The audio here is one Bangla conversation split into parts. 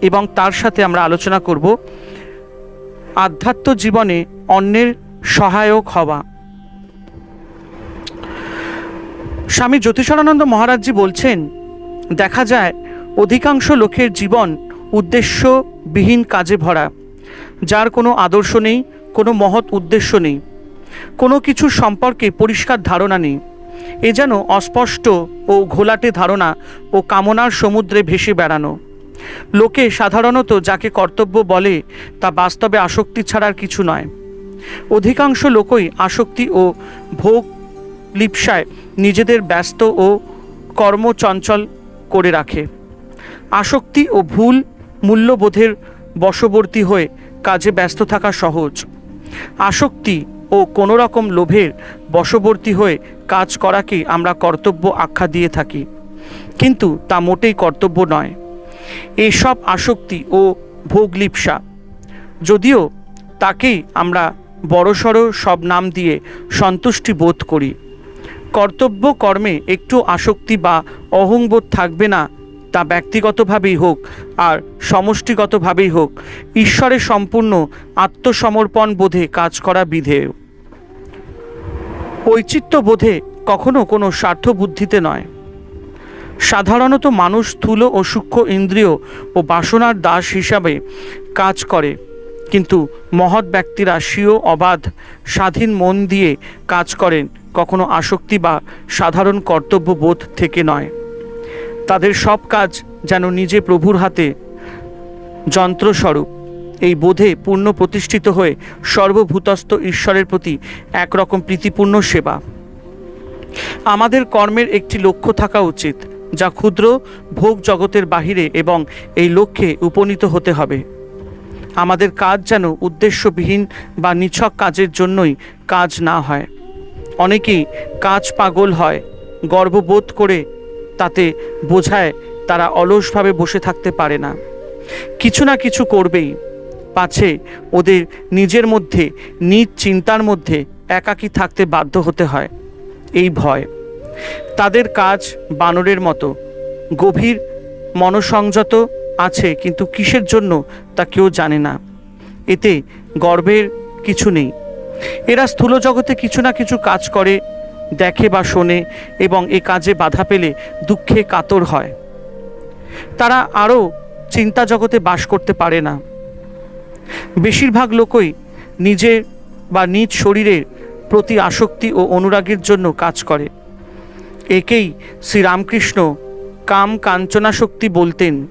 এবং তার সাথে আমরা আলোচনা করব আধ্যাত্ম জীবনে অন্যের সহায়ক হওয়া। স্বামী জ্যোতিষানন্দ মহারাজজি বলছেন, দেখা যায় অধিকাংশ লোকের জীবন উদ্দেশ্যবিহীন কাজে ভরা, যার কোনো আদর্শ নেই, কোনো মহৎ উদ্দেশ্য নেই, কোনো কিছু সম্পর্কে পরিষ্কার ধারণা নেই। এ যেন অস্পষ্ট ও ঘোলাটে ধারণা ও কামনার সমুদ্রে ভেসে বেড়ানো। লোকে সাধারণত যাকে কর্তব্য বলে, তা বাস্তবে আসক্তি ছাড়ার কিছু নয়। অধিকাংশ লোকই আসক্তি ও ভোগ লিপসায় নিজেদের ব্যস্ত ও কর্মচঞ্চল করে রাখে। আসক্তি ও ভুল মূল্যবোধের বশবর্তী হয়ে কাজে ব্যস্ত থাকা সহজ। আসক্তি ও কোনো রকম লোভের বশবর্তী হয়ে কাজ করাকেই আমরা কর্তব্য আখ্যা দিয়ে থাকি। কিন্তু তা মোটেই কর্তব্য নয়। এসব আসক্তি ও ভোগলিপসা। যদিও তাকেই আমরা বড়সড় সব নাম দিয়ে সন্তুষ্টি বোধ করি। কর্তব্য কর্মে একটু আসক্তি বা অহংবোধ থাকবে না, তা ব্যক্তিগতভাবেই হোক আর সমষ্টিগতভাবেই হোক। ঈশ্বরের সম্পূর্ণ আত্মসমর্পণ বোধে কাজ করা বিধেয়। ঔচিত্য বোধে কখনো কোনো স্বার্থ বুদ্ধিতে নয়। সাধারণত মানুষ স্থূল ও সূক্ষ্ম ইন্দ্রিয় ও বাসনার দাস হিসাবে কাজ করে। কিন্তু মহৎ ব্যক্তিরা স্বীয়, অবাধ, স্বাধীন মন দিয়ে কাজ করেন, কখনো আসক্তি বা সাধারণ কর্তব্যবোধ থেকে নয়। তাদের সব কাজ যেন নিজে প্রভুর হাতে যন্ত্রস্বরূপ। এই বোধে পূর্ণ প্রতিষ্ঠিত হয়ে সর্বভূতস্থ ঈশ্বরের প্রতি একরকম প্রীতিপূর্ণ সেবা। আমাদের কর্মের একটি লক্ষ্য থাকা উচিত। যা ক্ষুদ্র ভোগ জগতের বাহিরে এবং এই লক্ষ্যে উপনীত হতে হবে। আমাদের কাজ যেন উদ্দেশ্যবিহীন বা নিছক কাজের জন্যই কাজ না হয়। অনেকেই কাজ পাগল হয়, গর্ববোধ করে তাতে বোঝায় তারা অলসভাবে বসে থাকতে পারে না। কিছু না কিছু করবেই, পাছে ওদের নিজের মধ্যে, নিজ চিন্তার মধ্যে একাকী থাকতে বাধ্য হতে হয়। এই ভয় তাদের কাজ বানরের মতো। গভীর মনসংযত আছে, কিন্তু কিসের জন্য তা কেউ জানে না। এতে গর্বের কিছু নেই। এরা স্থূল জগতে কিছু না কিছু কাজ করে, দেখে বা শোনে এবং এ কাজে বাধা পেলে দুঃখে কাতর হয়। তারা আরও চিন্তা জগতে বাস করতে পারে না। বেশিরভাগ লোকই নিজের বা নিজ শরীরের প্রতি আসক্তি ও অনুরাগের জন্য কাজ করে। একেই শ্রীরামকৃষ্ণ কাম কাঞ্চনাশক্তি বলতেন।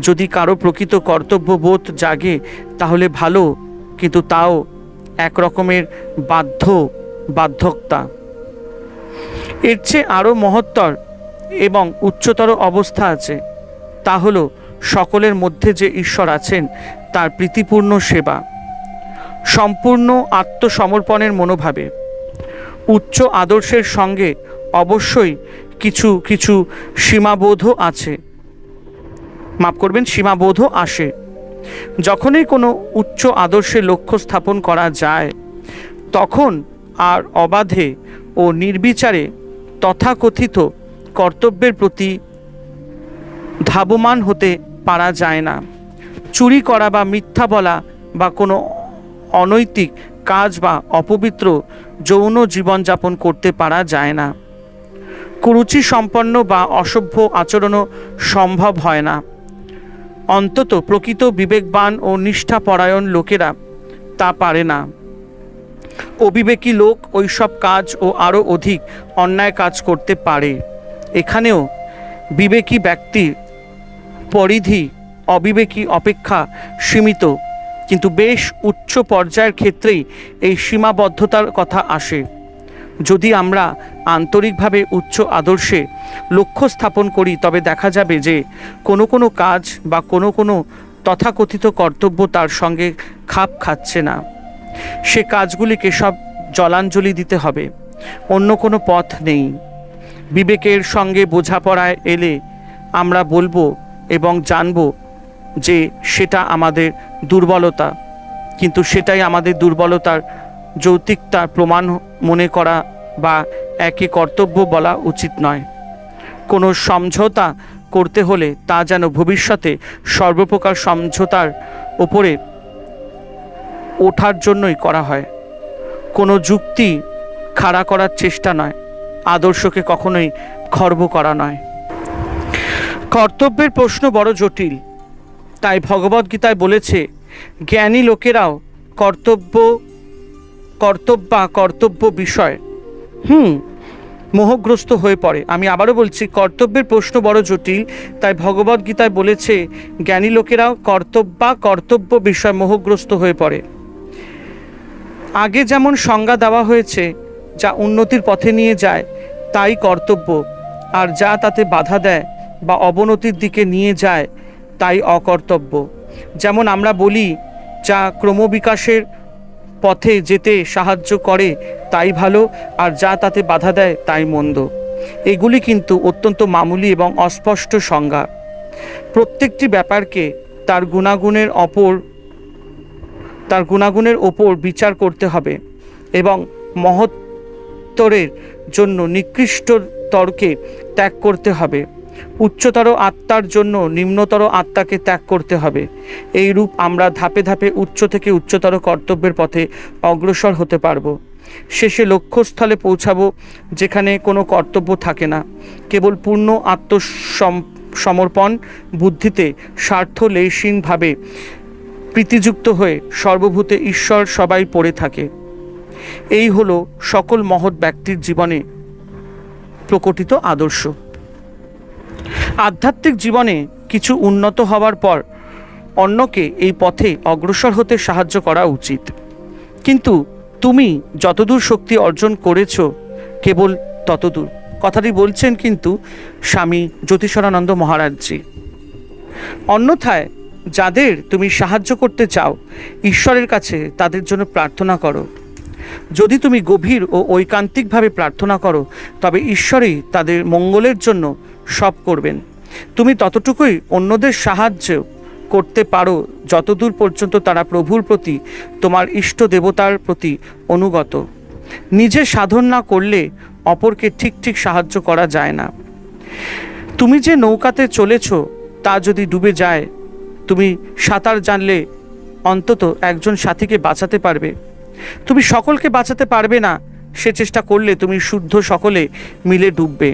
যদি কারও প্রকৃত কর্তব্যবোধ জাগে, তাহলে ভালো, কিন্তু তাও এক রকমের বাধ্য বাধ্যকতা। এর চেয়ে আরও মহত্তর এবং উচ্চতর অবস্থা আছে, তা হলো সকলের মধ্যে যে ঈশ্বর আছেন, তার প্রীতিপূর্ণ সেবা। সম্পূর্ণ আত্মসমর্পণের মনোভাবে। উচ্চ আদর্শের সঙ্গে অবশ্যই কিছু কিছু সীমাবোধও আছে। মাফ করবেন, সীমাবোধও আসে। যখনই কোনো উচ্চ আদর্শে লক্ষ্য স্থাপন করা যায়, তখন আর অবাধে ও নির্বিচারে তথাকথিত কর্তব্যের প্রতি ধাবমান হতে পারা যায় না। চুরি করা বা মিথ্যা বলা বা কোনো অনৈতিক কাজ বা অপবিত্র যৌন জীবনযাপন করতে পারা যায় না। কুরুচি সম্পন্ন বা অসভ্য আচরণও সম্ভব হয় না। অন্তত প্রকৃত বিবেকবান ও নিষ্ঠাপরায়ণ লোকেরা তা পারে না। অবিবেকী লোক ওইসব কাজ ও আরও অধিক অন্যায় কাজ করতে পারে। এখানেও বিবেকী ব্যক্তির পরিধি অবিবেকী অপেক্ষা সীমিত, কিন্তু বেশ উচ্চ পর্যায়ের ক্ষেত্রেই এই সীমাবদ্ধতার কথা আসে। যদি আমরা আন্তরিকভাবে উচ্চ আদর্শে লক্ষ্য স্থাপন করি, তবে দেখা যাবে যে কোনো কোনো কাজ বা কোনো কোনো তথাকথিত কর্তব্য তার সঙ্গে খাপ খাচ্ছে না। সে কাজগুলিকে সব জলাঞ্জলি দিতে হবে, অন্য কোনো পথ নেই। বিবেকের সঙ্গে বোঝাপড়ায় এলে আমরা বলব এবং জানব যে সেটা আমাদের দুর্বলতা, কিন্তু সেটাই আমাদের দুর্বলতার যৌতিকতার প্রমাণ মনে করা বা একে কর্তব্য বলা উচিত নয়। কোনো সমঝোতা করতে হলে তা যেন ভবিষ্যতে সর্বপ্রকার সমঝোতার ওপরে ওঠার জন্যই করা হয়। কোনো যুক্তি খাড়া করার চেষ্টা নয়, আদর্শকে কখনোই খর্ব করা নয়। কর্তব্যের প্রশ্ন বড় জটিল। তাই ভগবদ্গীতায় বলেছে, জ্ঞানী লোকেরাও কর্তব্য কর্তব্যা, কর্তব্য বিষয়। হুম, মোহগ্রস্ত হয়ে পড়ে। আমি আবারও বলছি, কর্তব্যের প্রশ্ন বড় জটিল। তাই ভগবদ্গীতায় বলেছে, জ্ঞানী লোকেরাও কর্তব্য কর্তব্য বিষয় মোহগ্রস্ত হয়ে পড়ে। আগে যেমন সংজ্ঞা দেওয়া হয়েছে, যা উন্নতির পথে নিয়ে যায়, তাই কর্তব্য। আর যা তাতে বাধা দেয় বা অবনতির দিকে নিয়ে যায়, তাই অকর্তব্য। যেমন আমরা বলি, যা ক্রমবিকাশের পথে যেতে সাহায্য করে তাই ভালো, আর যা তাতে বাধা দেয় তাই মন্দ। এগুলি কিন্তু অত্যন্ত মামুলি এবং অস্পষ্ট সংজ্ঞা। প্রত্যেকটি ব্যাপারকে তার গুণাগুণের অপর, তার গুণাগুণের ওপর বিচার করতে হবে এবং মহত্তরের জন্য নিকৃষ্ট তর্কে ত্যাগ করতে হবে। উচ্চতর আত্মার জন্য নিম্নতর আত্মাকে ত্যাগ করতে হবে। এই রূপ আমরা ধাপে ধাপে উচ্চ থেকে উচ্চতর কর্তব্যের পথে অগ্রসর হতে পারব। শেষে লক্ষ্যস্থলে পৌঁছাবো যেখানে কোনো কর্তব্য থাকে না। কেবল পূর্ণ আত্মসম সমর্পণ, বুদ্ধিতে স্বার্থ স্বার্থলেশীনভাবে প্রীতিযুক্ত হয়ে সর্বভূতে ঈশ্বর সবাই পড়ে থাকে। এই হলো সকল মহৎ ব্যক্তির জীবনে প্রকটিত আদর্শ। আধ্যাত্মিক জীবনে কিছু উন্নত হওয়ার পর অন্যকে এই পথে অগ্রসর হতে সাহায্য করা উচিত। কিন্তু তুমি যতদূর শক্তি অর্জন করেছ, কেবল ততদূর। কথাটি বলছেন কিন্তু স্বামী জ্যোতিষরানন্দ মহারাজজি। অন্যথায় যাদের তুমি সাহায্য করতে চাও, ঈশ্বরের কাছে তাদের জন্য প্রার্থনা করো। যদি তুমি গভীর ও ঐকান্তিকভাবে প্রার্থনা করো, তবে ঈশ্বরই তাদের মঙ্গলের জন্য সব করবেন। তুমি ততটুকুই অন্যদের সাহায্য করতে পারো যতদূর পর্যন্ত তারা প্রভুর প্রতি, তোমার ইষ্ট দেবতার প্রতি অনুগত। নিজে সাধন না করলে অপরকে ঠিক ঠিক সাহায্য করা যায় না। তুমি যে নৌকাতে চলেছ, তা যদি ডুবে যায়, তুমি সাঁতার জানলে অন্তত একজন সাথীকে বাঁচাতে পারবে। তুমি সকলকে বাঁচাতে পারবে না, সে চেষ্টা করলে তুমি শুদ্ধ সকলে মিলে ডুববে।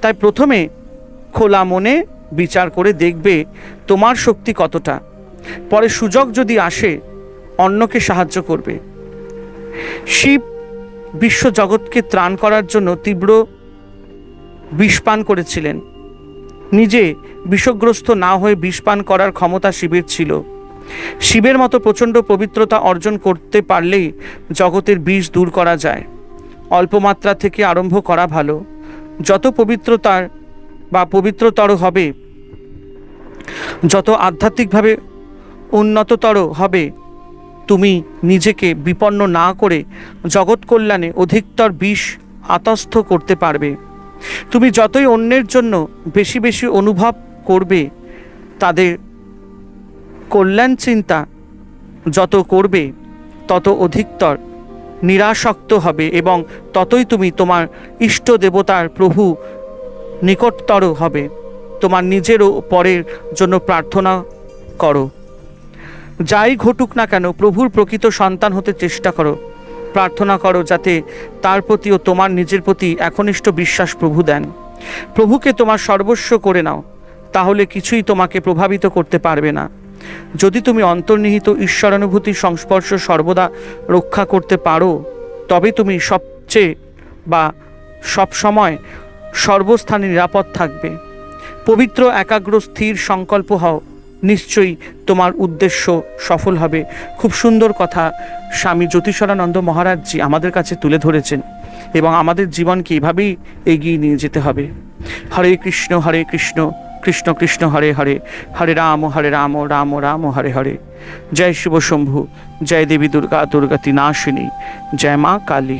তাই প্রথমে খোলা মনে বিচার করে দেখবে তোমার শক্তি কতটা। পরে সুযোগ যদি আসে, অন্যকে সাহায্য করবে। শিব বিশ্বজগৎকে ত্রাণ করার জন্য তীব্র বিষপান করেছিলেন। নিজে বিষগ্রস্ত না হয়ে বিষপান করার ক্ষমতা শিবের ছিল। শিবের মতো প্রচণ্ড পবিত্রতা অর্জন করতে পারলেই জগতের বিষ দূর করা যায়। অল্প মাত্রা থেকে আরম্ভ করা ভালো। যত পবিত্রতার বা পবিত্রতর হবে, যত আধ্যাত্মিকভাবে উন্নততর হবে, তুমি নিজেকে বিপন্ন না করে জগৎ কল্যাণে অধিকতর বিষ আতস্থ করতে পারবে। তুমি যতই অন্যের জন্য বেশি বেশি অনুভব করবে, তাদের কল্যাণ চিন্তা যত করবে, তত অধিকতর নিরাসক্ত হবে এবং ততই তুমি তোমার ইষ্ট দেবতার প্রভু নিকটতর হবে। তোমার নিজেরও পরের জন্য প্রার্থনা করো। যাই ঘটুক না কেন, প্রভুর প্রকৃত সন্তান হতে চেষ্টা করো। প্রার্থনা করো যাতে তার প্রতি ও তোমার নিজের প্রতি একনিষ্ঠ বিশ্বাস প্রভু দেন। প্রভুকে তোমার সর্বস্ব করে নাও, তাহলে কিছুই তোমাকে প্রভাবিত করতে পারবে না। যদি তুমি অন্তর্নিহিত ঈশ্বরানুভূতির সংস্পর্শ সর্বদা রক্ষা করতে পারো, তবে তুমি সবচেয়ে বা সব সময় সর্বস্থানে নিরাপদ থাকবে। পবিত্র, একাগ্র, স্থির সংকল্প হও। নিশ্চয়ই তোমার উদ্দেশ্য সফল হবে। খুব সুন্দর কথা স্বামী জ্যোতিষরানন্দ মহারাজজি আমাদের কাছে তুলে ধরেছেন এবং আমাদের জীবনকে এভাবেই এগিয়ে নিয়ে যেতে হবে। হরে কৃষ্ণ হরে কৃষ্ণ। কৃষ্ণ কৃষ্ণ হরে হরে হরে রাম হরে রাম রাম রাম, হরে হরে। জয় শিব শম্ভু, জয় দেবী দুর্গা দুর্গাতি নাশিনী জয় মা কালী।